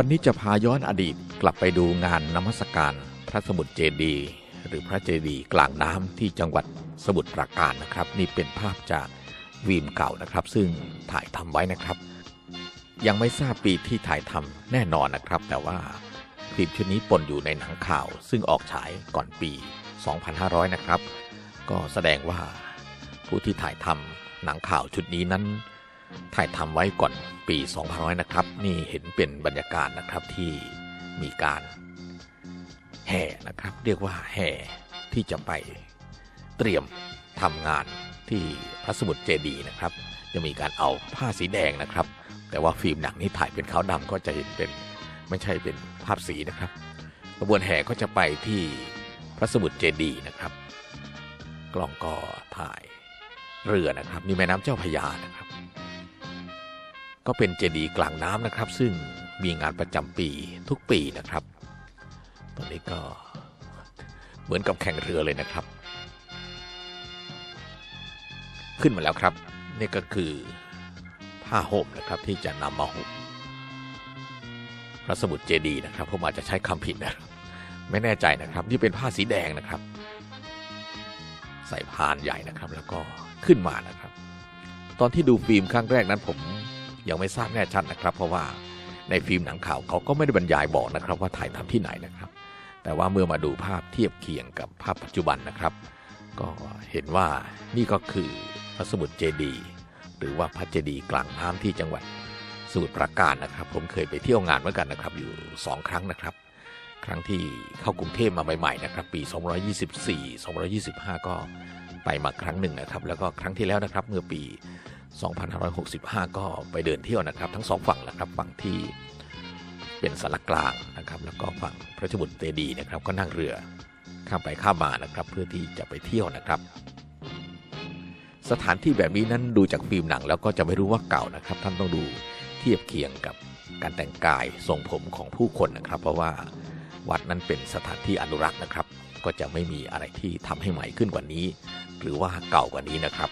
วันนี้จะพาย้อนอดีตกลับไปดูงานนมัสการพระสมุทรเจดี หรือพระเจดีกลางน้ำที่จังหวัดสมุทรปราการนะครับ นี่เป็นภาพจากวีมเก่านะครับ ซึ่งถ่ายทำไว้นะครับ ยังไม่ทราบปีที่ถ่ายทำแน่นอนนะครับ แต่ว่าฟิล์มชุดนี้ปนอยู่ในหนังข่าว ซึ่งออกฉายก่อนปี 2500 นะครับ ก็แสดงว่าผู้ที่ถ่ายทำหนังข่าวชุดนี้นั้น ถ่ายทำไว้ก่อนปี2500นะครับ นี่เห็นเป็นบรรยากาศนะครับที่มีการแห่นะครับ เรียกว่าแห่ที่จะไปเตรียมทำงานที่พระสมุทรเจดีนะครับ จะมีการเอาผ้าสีแดงนะครับ แต่ว่าฟิล์มหนังนี้ถ่ายเป็นขาวดำก็จะเห็นเป็นไม่ใช่เป็นภาพสีนะครับกระบวนแห่ก็จะไปที่พระสมุทรเจดีนะครับ กล้องก็ถ่ายเรือนะครับนี่แม่น้ำเจ้าพยานะครับ ก็เป็นเจดีย์กลางน้ำนะครับ ซึ่งมีงานประจำปีทุกปีนะครับ ตอนนี้ก็เหมือนกับแข่งเรือเลยนะครับ ขึ้นมาแล้วครับ นี่ก็คือผ้าห่มนะครับที่จะนำมาห่มพระสมุทรเจดีย์นะครับผมอาจจะใช้คำผิดนะครับไม่แน่ใจนะครับ นี่เป็นผ้าสีแดงนะครับ ใส่พานใหญ่นะครับ แล้วก็ขึ้นมานะครับ ตอนที่ดูฟิล์มครั้งแรกนั้นผม ยังไม่ทราบแน่ชัดนะครับ เพราะว่าในฟิล์มหนังข่าวเขาก็ไม่ได้บรรยายบอกนะครับ ว่าถ่ายทำที่ไหนนะครับ แต่ว่าเมื่อมาดูภาพเทียบเคียงกับภาพปัจจุบันนะครับ ก็เห็นว่านี่ก็คือพระสมุทรเจดี หรือว่าพระเจดีกลางน้ำที่จังหวัดสมุทรปราการนะครับ ผมเคยไปเที่ยวงานเหมือนกันนะครับ อยู่ 2 ครั้งนะครับ ครั้งที่เข้ากรุงเทพมาใหม่ๆนะครับ ปี 224 225 ก็ไปมาครั้งหนึ่งนะครับ แล้วก็ครั้งที่แล้วนะครับ เมื่อปี 2565 ก็ไปเดินเที่ยวนะครับ ทั้งสองฝั่งนะครับฝั่งที่เป็นสารกลางนะครับ แล้วก็ฝั่งพระสมุทรเจดีนะครับก็นั่งเรือข้ามไปข้ามมานะครับ เพื่อที่จะไปเที่ยวนะครับ สถานที่แบบนี้นั้นดูจากฟิล์มหนังแล้วก็จะไม่รู้ว่าเก่านะครับ ท่านต้องดูเทียบเคียงกับการแต่งกายทรงผมของผู้คนนะครับ เพราะว่าวัดนั้นเป็นสถานที่อนุรักษ์นะครับ ก็จะไม่มีอะไรที่ทำให้ใหม่ขึ้นกว่านี้ หรือว่าเก่ากว่านี้นะครับ